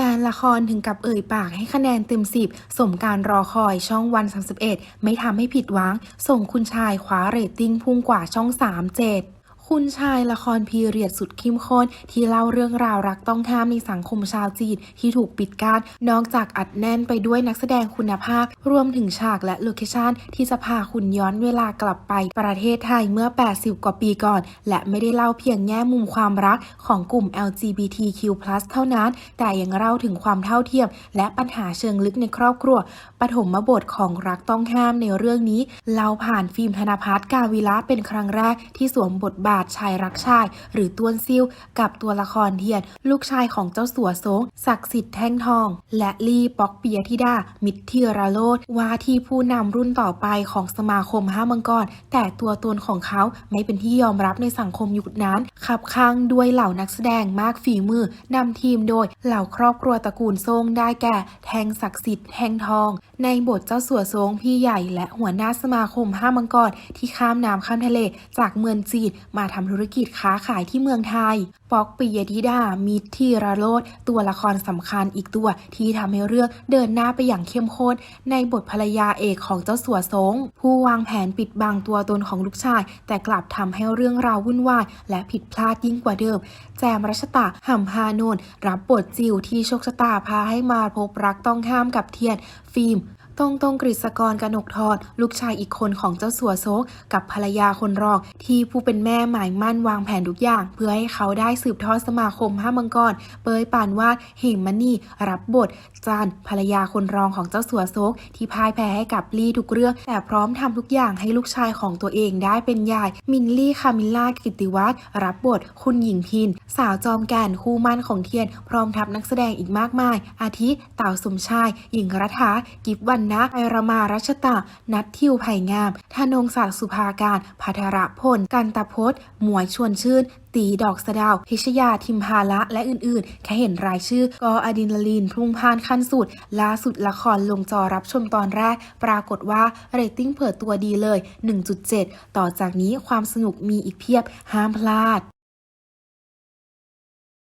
ฟนละครถึงกับเอ่ยปากให้คะแนนเต็ม 10 สมการรอคอยช่องวัน 31 ไม่ทำให้ผิดหวัง ส่งคุณชายคว้าเรตติ้งพุ่งกว่าช่อง 3 7 คุณชายละครพีเรียดสุดเข้มข้นที่เล่าเรื่องราวรักต้องห้ามในสังคมชาวจีนที่ถูกปิดกั้นนอกจากอัดแน่นไปด้วยนักแสดงคุณภาพ รวมถึงฉากและโลเคชั่นที่จะพาคุณย้อนเวลากลับไปประเทศไทยเมื่อ 80 กว่าปีก่อน และไม่ได้เล่าเพียงแง่มุมความรักของกลุ่ม LGBTQ+ เท่านั้น แต่ยังเล่าถึงความเท่าเทียม และปัญหาเชิงลึกในครอบครัว ปฐมบทของรักต้องห้ามในเรื่องนี้เล่าผ่านฟิล์มธนพัฒน์กาวิระเป็นครั้งแรกที่สวมบทบาทชายรักชาย หรือต้วนซิ่วกับตัวละครเทียน ลูกชายของเจ้าสัวโซงศักดิ์สิทธิ์แท่งทอง และลี่ป๊อกเปียธิดา มิตรธีรโรธว่าที่ผู้นำรุ่นต่อไปของสมาคมห้ามังกร แต่ตัวตนของเขาไม่เป็นที่ยอมรับในสังคมยุคนั้น ขับข้างด้วยเหล่านักแสดงมากฝีมือนำทีมโดยเหล่าครอบครัวตระกูลทรงได้แก่ แทงศักดิ์สิทธิ์แทงทอง ในบทเจ้าสัวโซงพี่ใหญ่และหัวหน้าสมาคมห้ามังกรที่ข้ามน้ำข้ามทะเลจากเมืองจีนมาทำธุรกิจค้าขายที่เมืองไทยปอกปิยธิดา มิตรธีรโรธตัวละครสำคัญอีกตัวที่ทำให้เรื่องเดินหน้าไปอย่างเข้มข้นในบทภรรยาเอกของเจ้าสัวสง ผู้วางแผนปิดบังตัวตนของลูกชาย แต่กลับทำให้เรื่องราววุ่นวายและผิดพลาดยิ่งกว่าเดิม แจมรัชตะหำพานนรับบทจิวที่โชคชะตาพาให้มาพบรักต้องห้ามกับเทียนฟิล์ม ตรงตรงกฤษกรกนกทอนลูกชายอีกคนของเจ้าสัวโซก กับภรรยาคนรองที่ผู้เป็นแม่หมายมั่นวางแผนทุกอย่าง เพื่อให้เขาได้สืบทอดสมาคมห้ามังกร เปยปานวาดเหมมณีรับบท จานภรรยาคนรองของเจ้าสัวโซก ที่พ่ายแพ้ให้กับลี่ทุกเรื่อง แต่พร้อมทำทุกอย่างให้ลูกชายของตัวเองได้เป็นยายมินลี่คามิลลากิติวัฒน์รับบท คุณหญิงพิน สาวจอมแก่นคู่มั่นของเทียน พร้อมทัพนักแสดงอีกมากมาย อาทิเต่าสมชาย หญิงรัฐากิฟวันนะไอรมารัชตะ นัททิวไผ่งาม ธนงศักดิ์สุภาการพัทรพล กันตพจน์หมวยชวนชื่นตีดอกสะดาว พิชยาทิมพาละและอื่นๆ แค่เห็นรายชื่อ ก็อะดรีนาลีนพุ่งพานขั้นสุด ล่าสุดละครลงจอรับชมตอนแรก ปรากฏว่า เรตติ้งเปิดตัวดีเลย 1.7 ต่อจากนี้ความสนุกมีอีกเพียบห้ามพลาด